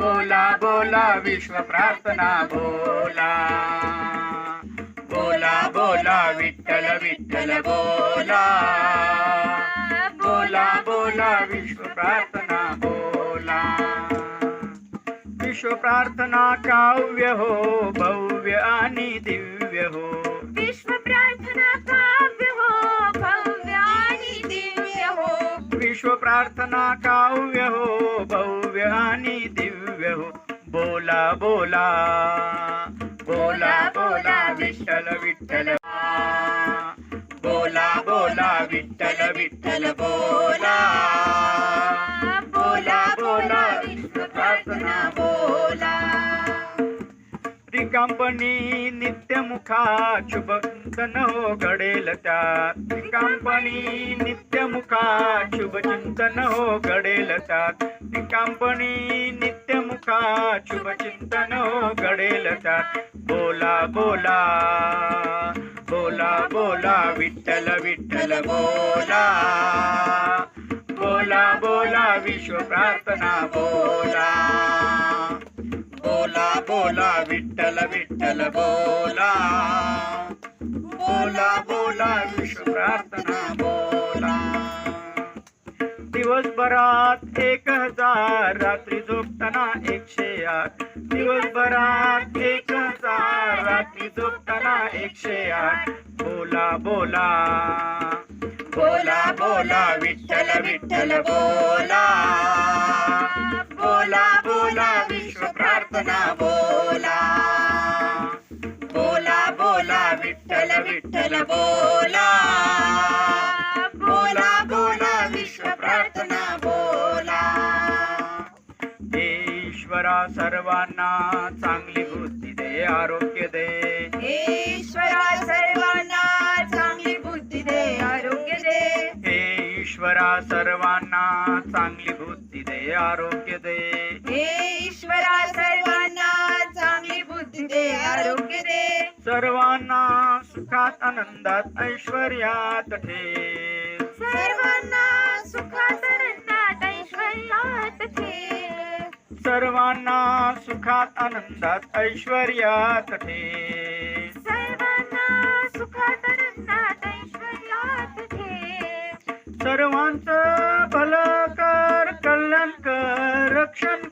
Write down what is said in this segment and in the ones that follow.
बोला बोला विश्व प्रार्थना बोला. बोला बोला विठ्ठल विठ्ठल बोला. बोला बोला विश्व प्रार्थना बोला. विश्व प्रार्थना काव्य हो भव्य आणि दिव्य हो. विश्व प्रार्थना काव्य हो भव्य आणि दिव्य हो. बोला बोला. बोला बोला विठ्ठल विठ्ठल. बोला बोला विठ्ठल विठ्ठल बोला. बोला बोला विश्व प्रार्थना बोला कंपनी नित्यमुखा शुभचिंतन हो घडेल त्यात रिकांपणी नित्यमुखा शुभचिंतन हो घडेल त्यात रिकांपणी नित्यमुखा शुभचिंतन हो घडेल त्यात बोला बोला बोला बोला विठ्ठल विठ्ठल बोला. बोला बोला विश्व प्रार्थना बोला. बोला बोला विठ्ठल विठ्ठल बोला. बोला बोला विश्व प्रार्थना बोला. दिवसभरात एक हजार रात्री झोपताना एकशे आठ. दिवसभरात एक हजार रात्री झोपताना एकशे आठ. बोला बोला. बोला बोला विठ्ठल विठ्ठल बोला. बोला बोला विश्व प्रार्थना सर्वांना चांगली बुद्धी दे आरोग्य दे. हे ईश्वरा सर्वांना चांगली बुद्धी दे आरोग्य दे. हे ईश्वरा सर्वांना चांगली बुद्धी दे आरोग्य दे. हे ईश्वरा सर्वांना चांगली बुद्धी दे आरोग्य दे. सर्वांना सुखात आनंदात ऐश्वर्यात ठेव. सर्वांना सुखात आनंदात ऐश्वर्यात ठेव. सर्वांना सुखात आनंदात ऐश्वर्यात ठेव सर्वांना सुखात आनंदात ऐश्वर्यात सर्वांचं भलं कर कल्याण कर रक्षण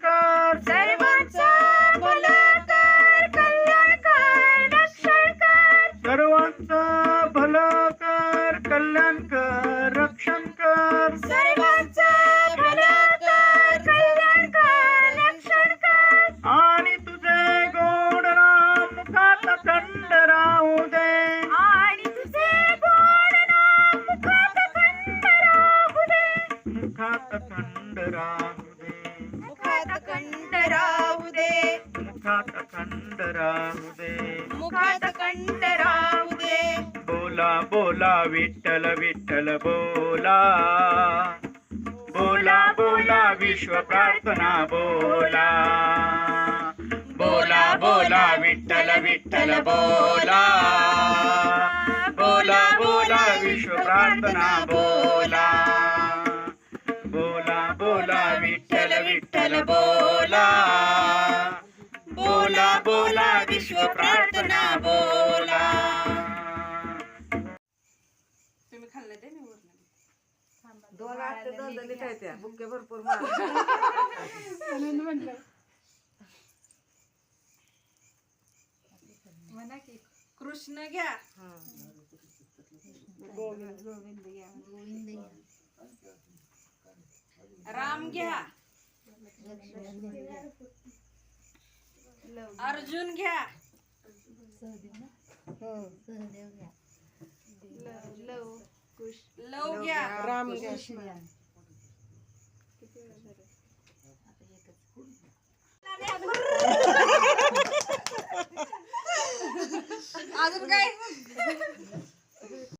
मुखात खंड राहू दे मुखात खंड राहू दे बोला बोला विठ्ठल विठ्ठल बोला। बोला बोला विश्व प्रार्थना बोला। बोला बोला विठ्ठल विठ्ठल बोला। बोला बोला विश्व प्रार्थना बोला। बोला बोला विठ्ठल विठ्ठल बोला। प्रार्थना बोला। तुम्ही खाल्लं ते मी उरलं दोन आठ ते दोन दिली काय त्या. बुके भरपूर मार. म्हणा की कृष्ण घ्या. राम घ्या. अर्जुन घ्या. लव घ्या. राम घ्या.